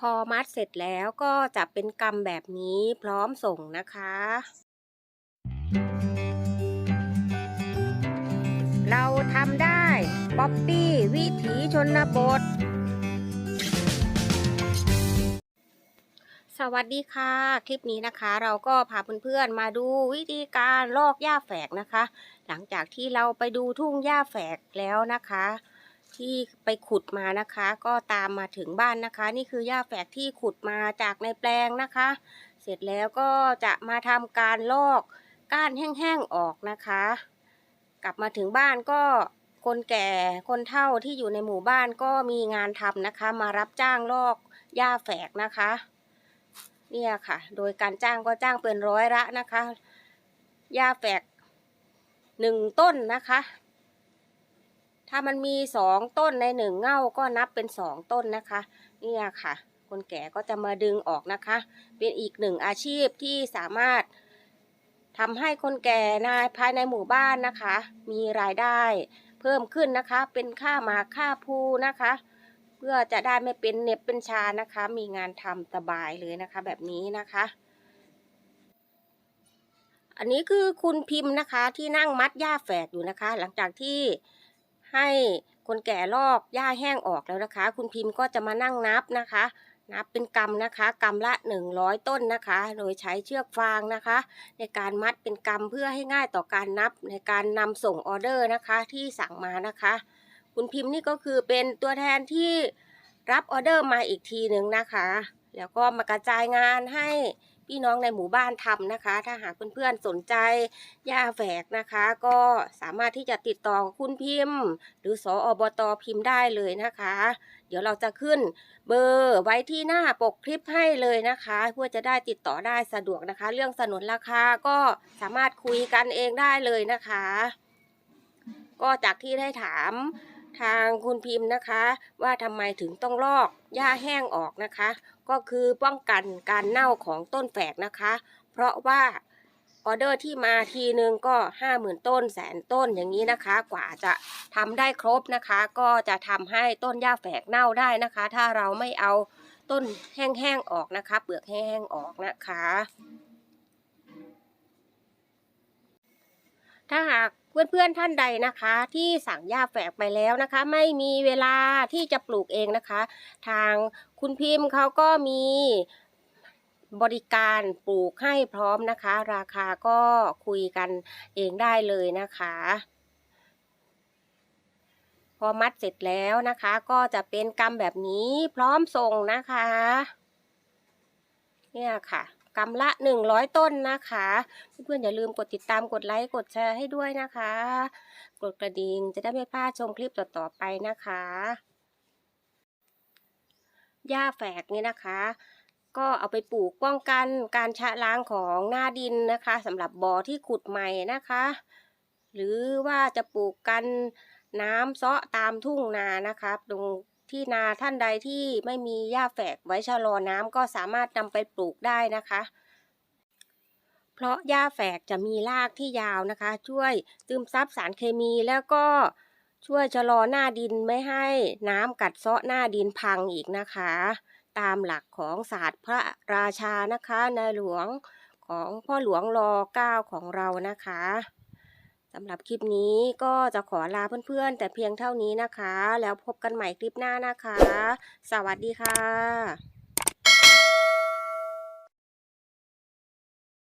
พอมัดเสร็จแล้วก็จะเป็นกำแบบนี้พร้อมส่งนะคะ เราทำได้ป๊อปปี้วิถีชนบท สวัสดีค่ะ คลิปนี้นะคะ เราก็พาเพื่อนๆมาดูวิธีการลอกหญ้าแฝกนะคะ หลังจากที่เราไปดูทุ่งหญ้าแฝกแล้วนะคะ ที่ไปขุดมานะคะ ก็ตามมาถึงบ้านนะคะ นี่คือหญ้าแฝกที่ขุดมาจากในแปลงนะคะ เสร็จแล้วก็จะมาทำการลอกก้านแห้งๆออกนะคะ กลับมาถึงบ้านก็คนแก่คนเฒ่าที่อยู่ในหมู่บ้านก็มีงานทำนะคะ มารับจ้างลอกหญ้าแฝกนะคะเนี่ยค่ะ โดยการจ้างก็จ้างเป็นร้อยละนะคะหญ้าแฝกหนึ่งต้นนะคะ ถ้ามันมีสองต้นในหนึ่งเง่าก็นับเป็นสองต้นนะคะ เนี่ยค่ะ คนแก่ก็จะมาดึงออกนะคะ เป็นอีกหนึ่งอาชีพที่สามารถทำให้คนแก่ในภายในหมู่บ้านนะคะ มีรายได้เพิ่มขึ้นนะคะ เป็นค่ามาค่าภูนะคะ เพื่อจะได้ไม่เป็นเน็บเป็นชานะคะ มีงานทำสบายเลยนะคะ แบบนี้นะคะ อันนี้คือคุณพิมพ์นะคะที่นั่งมัดหญ้าแฝกอยู่นะคะ หลังจากที่ ให้คนแก่ลอกหญ้าแห้งออกแล้วนะคะ คุณพิมพ์ก็จะมานั่งนับนะคะ นับเป็นกำนะคะกำละ 100 ต้นนะคะ โดยใช้เชือกฟางนะคะ ในการมัดเป็นกำเพื่อให้ง่ายต่อการนับในการนำส่งออเดอร์นะคะที่สั่งมานะคะ คุณพิมพ์นี่ก็คือเป็นตัวแทนที่รับออเดอร์มาอีกทีหนึ่งนะคะ แล้วก็มากระจายงานให้ พี่น้องในหมู่บ้านทำนะคะ ถ้าหากเพื่อนๆสนใจหญ้าแฝกนะคะ ก็สามารถที่จะติดต่อคุณพิมพ์ หรือสออบตพิมพ์ได้เลยนะคะ เดี๋ยวเราจะขึ้นเบอร์ไว้ที่หน้าปกคลิปให้เลยนะคะ เพื่อจะได้ติดต่อได้สะดวกนะคะ เรื่องสนุนราคาก็สามารถคุยกันเองได้เลยนะคะ ก็จากที่ได้ถาม ทางคุณพิมพ์นะคะ ว่าทำไมถึงต้องลอกหญ้าแห้งออกนะคะ ก็คือป้องกันการเน่าของต้นแฝกนะคะ เพราะว่าออเดอร์ที่มาทีนึงก็ห้าหมื่นต้นแสนต้นอย่างนี้นะคะ กว่าจะทำได้ครบนะคะ ก็จะทำให้ต้นหญ้าแฝกเน่าได้นะคะ ถ้าเราไม่เอาต้นแห้งๆออกนะคะ เปลือกแห้งๆออกนะคะ ถ้าหาก เพื่อนๆท่านใดนะคะ ที่สั่งหญ้าแฝกไปแล้วนะคะ ไม่มีเวลาที่จะปลูกเองนะคะ ทางคุณพิมพ์เขาก็มีบริการปลูกให้พร้อมนะคะ ราคาก็คุยกันเองได้เลยนะคะ พอมัดเสร็จแล้วนะคะ ก็จะเป็นกำแบบนี้พร้อมส่งนะคะ เนี่ยค่ะ กำละ 100 ต้นนะคะ เพื่อนๆอย่าลืมกดติดตามกดไลค์กดแชร์ให้ด้วยนะคะ กดกระดิ่งจะได้ไม่พลาดชมคลิปต่อๆไปนะคะหญ้าแฝกนี่นะคะ ก็เอาไปปลูกป้องกันการชะล้างของหน้าดินนะคะสำหรับบ่อที่ขุดใหม่นะคะ หรือว่าจะปลูกกันน้ำเซาะตามทุ่งนานะคะตรง ที่นาท่านใดที่ไม่มีหญ้าแฝกไว้ชะลอน้ำก็สามารถนำไปปลูกได้นะคะ เพราะหญ้าแฝกจะมีรากที่ยาวนะคะ ช่วยซึมซับสารเคมีแล้วก็ช่วยชะลอหน้าดินไม่ให้น้ำกัดเซาะหน้าดินพังอีกนะคะ ตามหลักของศาสตร์พระราชานะคะในหลวงของพ่อหลวงรอเก้าของเรานะคะ สำหรับคลิปนี้ก็จะขอลาเพื่อนๆ แต่เพียงเท่านี้นะคะ แล้วพบกันใหม่คลิปหน้านะคะ สวัสดีค่ะ